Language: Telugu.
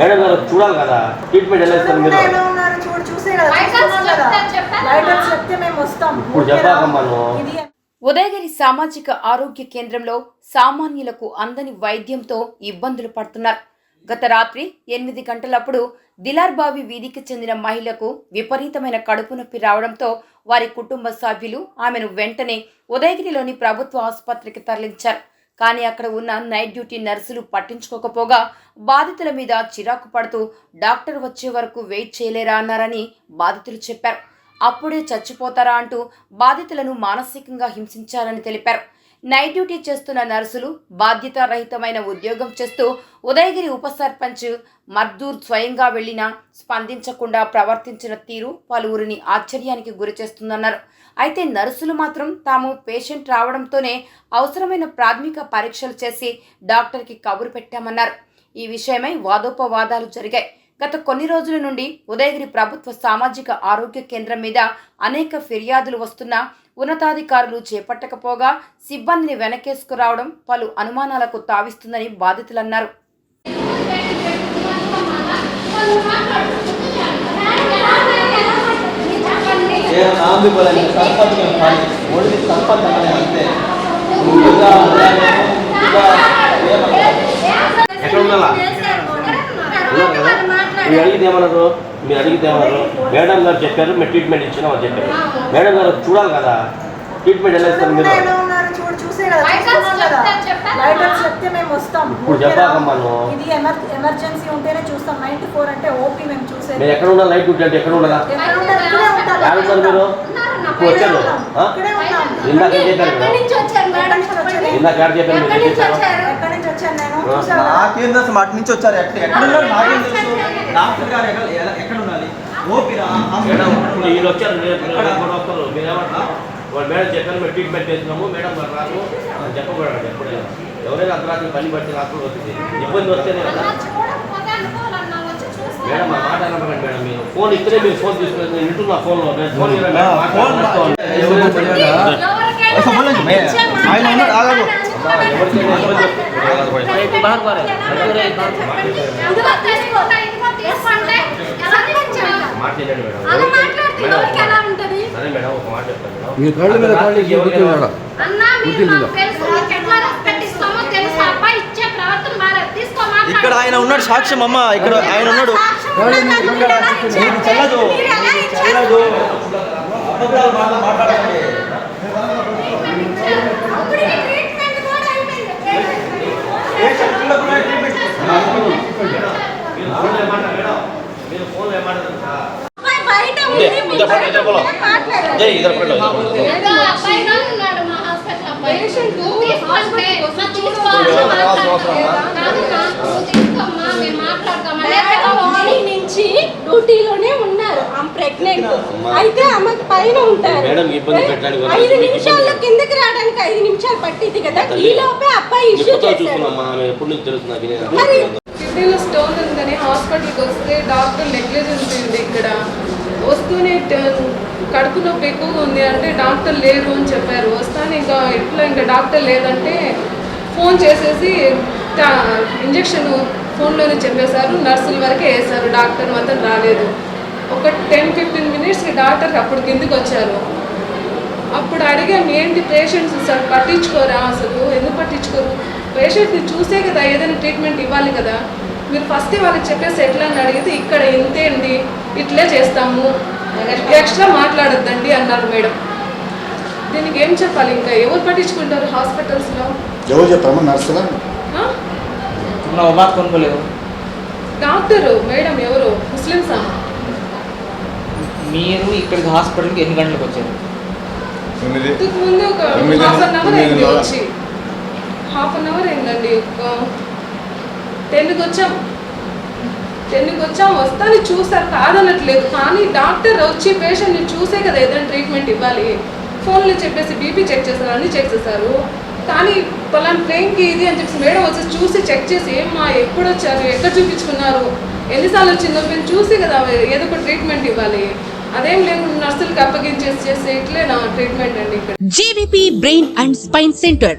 మేడం గారు చూడాలి కదా. ట్రీట్మెంట్ ఎలా ఇస్తారు మీరు? ఉదయగిరి సామాజిక ఆరోగ్య కేంద్రంలో సామాన్యులకు అందని వైద్యంతో ఇబ్బందులు పడుతున్నారు. గత రాత్రి ఎనిమిది గంటలప్పుడు దిలార్బావి వీధికి చెందిన మహిళకు విపరీతమైన కడుపు నొప్పి రావడంతో వారి కుటుంబ సభ్యులు ఆమెను వెంటనే ఉదయగిరిలోని ప్రభుత్వ ఆసుపత్రికి తరలించారు. కానీ అక్కడ ఉన్న నైట్ డ్యూటీ నర్సులు పట్టించుకోకపోగా బాధితుల మీద చిరాకు పడుతూ డాక్టర్ వచ్చే వరకు వెయిట్ చేయలేరా అన్నారని బాధితులు చెప్పారు. అప్పుడే చచ్చిపోతారా అంటూ బాధితులను మానసికంగా హింసించారని తెలిపారు. నైట్ డ్యూటీ చేస్తున్న నర్సులు బాధ్యతారహితమైన ఉద్యోగం చేస్తూ ఉదయగిరి ఉప సర్పంచ్ మర్దూర్ స్వయంగా వెళ్ళినా స్పందించకుండా ప్రవర్తించిన తీరు పలువురిని ఆశ్చర్యానికి గురిచేస్తుందన్నారు అయితే నర్సులు మాత్రం తాము పేషెంట్ రావడంతోనే అవసరమైన ప్రాథమిక పరీక్షలు చేసి డాక్టర్కి కబురు పెట్టామన్నారు. ఈ విషయమై వాదోపవాదాలు జరిగాయి. గత కొన్ని రోజుల నుండి ఉదయగిరి ప్రభుత్వ సామాజిక ఆరోగ్య కేంద్రం మీద అనేక ఫిర్యాదులు వస్తున్నా ఉన్నతాధికారులు చేపట్టకపోగా సిబ్బందిని వెనకేసుకురావడం పలు అనుమానాలకు తావిస్తుందని బాధితులన్నారు? ఎక్కడ ఉండాలా ఉన్నారు కదా ఏమన్నారు మీరు అడిగితే ఏమన్నారు మేడం గారు చెప్పారు మేము ట్రీట్మెంట్ ఇచ్చినాం అని చెప్పారు. మేడం గారు చూడాలి కదా ట్రీట్మెంట్ ఎలా ఇస్తారు మీరు? ఇప్పుడు చెప్పాకమ్మా. ఇది ఎమర్ ఎమర్జెన్సీ ఉంటేనే చూస్తాం. నైన్టీ ఫోర్ అంటే ఓపీ మేము చూసేది. మీరు ఎక్కడ ఉండాలి లైట్ ఎక్కడ ఉండాలా ఎక్కడ ఉంటారు? మీరు? ఉన్నాం. ఇందాక వచ్చారు? ఇందాక మీరు ఎక్కడి వచ్చాను. చూసావా? నాకేం తెలుసు అటు నుంచి వచ్చారు. ఎక్కడ ఎక్కడ ఉన్నారు? నాకేం తెలుసు. డాక్టర్ గారు ఎక్కడ ఉండాలి? ఓపిరా వీళ్ళు వచ్చారు మీరు మేడం చెప్పారు మేము ట్రీట్మెంట్ చేస్తున్నాము. మేడం రాదు అని చెప్పకూడదు ఎప్పుడైనా. ఎవరైనా అర్ధరాత్రి పని హాస్పిటల్ వస్తుంది ఇబ్బంది వస్తేనే కదా చూడకపోతే అనుకోవాలన్నా వచ్చి చూస్తే మేడం మా మాట అనకండి మేడం మీరు ఫోన్ మీరు ఫోన్ తీసుకుని నేను నేను ఫోన్? మాట్లాడండి మేడం. మేడం, ఒక మాట చెప్తాను కళ్ళు మీద కాళ్ళు. ఇక్కడ ఆయన ఉన్నాడు సాక్ష్యం అమ్మ. ఇక్కడ ఆయన ఉన్నాడు. చెల్లదు? చెల్లదు అబద్ధాలు మాట్లా- మాట్లాడకండి. అప్పటికి ట్రీట్మెంట్ కూడా అయిపోయింది. పేషెంట్ డ్యూటీలోనే ఉన్నారు. ఆమె ప్రెగ్నెంట్ అయితే ఆమెకు పైన ఉంటారు. ఐదు నిమిషాల్లో. కిందకి రావడానికి ఐదు నిమిషాలు పట్టింది కదా. ఈ లోపే అబ్బాయి ఇష్యూ ఇది. మరి కిడ్నీలో స్టోన్ ఉందని హాస్పిటల్కి వస్తే డాక్టర్ నెగ్లిజెన్స్ ఉంది ఇక్కడ. వస్తూనే కడుపు నొప్పి ఎక్కువగా ఉంది అంటే డాక్టర్ లేరు అని చెప్పారు. వస్తాను ఇంకా ఎట్లా ఇంకా డాక్టర్ లేదంటే ఫోన్ చేసేసి ఇంజక్షన్ ఫోన్లోనే చెప్పేశారు నర్సుల వరకే వేశారు డాక్టర్ మాత్రం రాలేదు. ఒక టెన్ ఫిఫ్టీన్ మినిట్స్కి డాక్టర్ అప్పుడు కిందికి వచ్చారు. అప్పుడు అడిగాం ఏంటి పేషెంట్స్ సార్ పట్టించుకోరా అసలు? ఎందుకు పట్టించుకోరు? పేషెంట్ని చూసే కదా ఏదైనా ట్రీట్మెంట్ ఇవ్వాలి కదా. మీరు ఫస్ట్ వాళ్ళకి చెప్పేసి ఎట్లా అని అడిగితే ఇక్కడ ఇంతే అండి ఇట్లే చేస్తాము. ఎక్స్ట్రా మాట్లాడొద్దండి అన్నారు మేడం. దీనికి ఏం చెప్పాలి ఇంకా? ఎవరు పట్టించుకుంటారు హాస్పిటల్స్లో? ఎవరు చెప్తామా నర్సులా? డాక్టరు మేడం ఎవరు? ముస్లిమ్సా? మీరు ఇక్కడికి హాస్పిటల్కి ఎన్ని గంటలకు వచ్చారు? తొమ్మిది ఇంతకు ముందు ఒక హాఫ్ అన్ అవర్ అయింది తొమ్మిదిన్నర. వచ్చి. హాఫ్ అన్ అవర్ అయిందండి. ఒక టెన్కి వచ్చాం. టెన్కి వచ్చాం. వస్తాను చూస్తారు కాదనట్లేదు. కానీ డాక్టర్ వచ్చి పేషెంట్ని చూసే కదా ఏదైనా ట్రీట్మెంట్ ఇవ్వాలి. ఫోన్లో చెప్పేసి బీపీ చెక్ చేస్తారు అన్ని చెక్ చేస్తారు కానీ పలానా ట్రైన్కి ఇది అని చెప్పేసి మేడం వచ్చి చూసి చెక్ చేసి ఏమ్మా ఎప్పుడు వచ్చారు? ఎక్కడ చూపించుకున్నారు? ఎన్నిసార్లు వచ్చిందో మేము చూసి కదా ఏదో ఒక ట్రీట్మెంట్ ఇవ్వాలి. అదేం లేదు నర్సులకు అప్పగించేసి చేసి ఇట్లే నా ట్రీట్మెంట్ అండి ఇక్కడ. Brain and spine centre